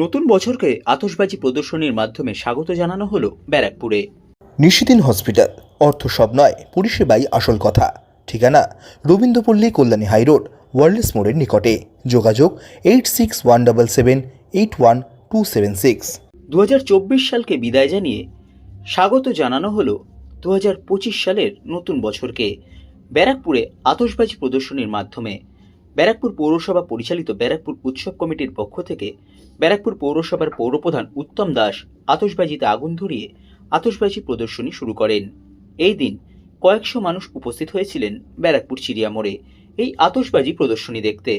নতুন বছরকে আতশবাজি প্রদর্শনীর মাধ্যমে স্বাগত জানানো হলো ব্যারাকপুরে। নিশিদিন হসপিটাল অর্থ সব নয় পরিষেবাই আসল কথা। ঠিকানা রবীন্দ্রপল্লী কল্যাণী হাইরোড ওয়ার্ল্ডস মোড়ের নিকটে। যোগাযোগ eight six one double seven eight one two seven six. দু হাজার চব্বিশ সালকে বিদায় জানিয়ে স্বাগত জানানো হলো দু হাজার পঁচিশ সালের নতুন বছরকে। ব্যারাকপুরে আতশবাজি প্রদর্শনীর মাধ্যমে ব্যারাকপুর পৌরসভা পরিচালিত ব্যারাকপুর উৎসব কমিটির পক্ষ থেকে ব্যারাকপুর পৌরসভার পৌরপ্রধান উত্তম দাস আতসবাজিতে আগুন ধরিয়ে আতসবাজি প্রদর্শনী শুরু করেন। এই দিন কয়েকশো মানুষ উপস্থিত হয়েছিলেন ব্যারাকপুর চিড়িয়া মোড়ে এই আতসবাজি প্রদর্শনী দেখতে।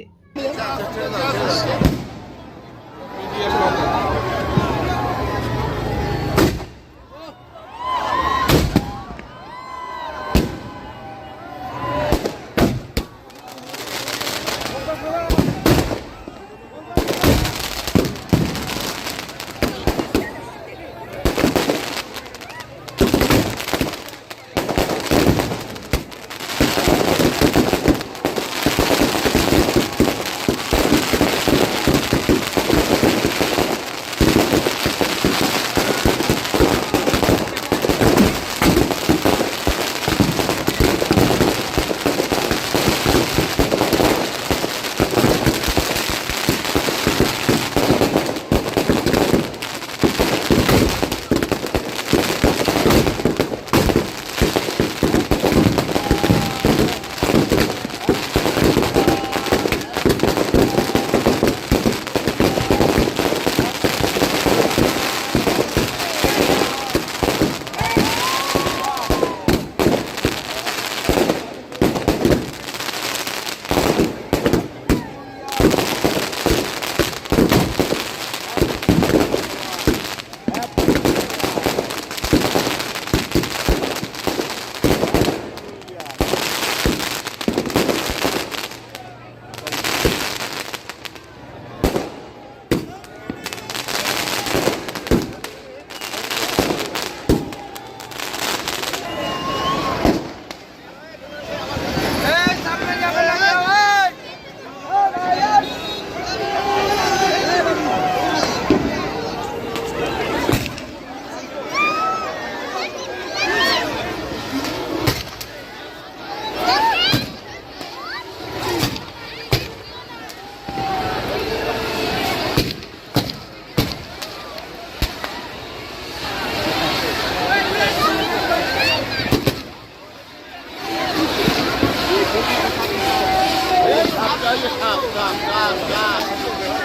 Yeah.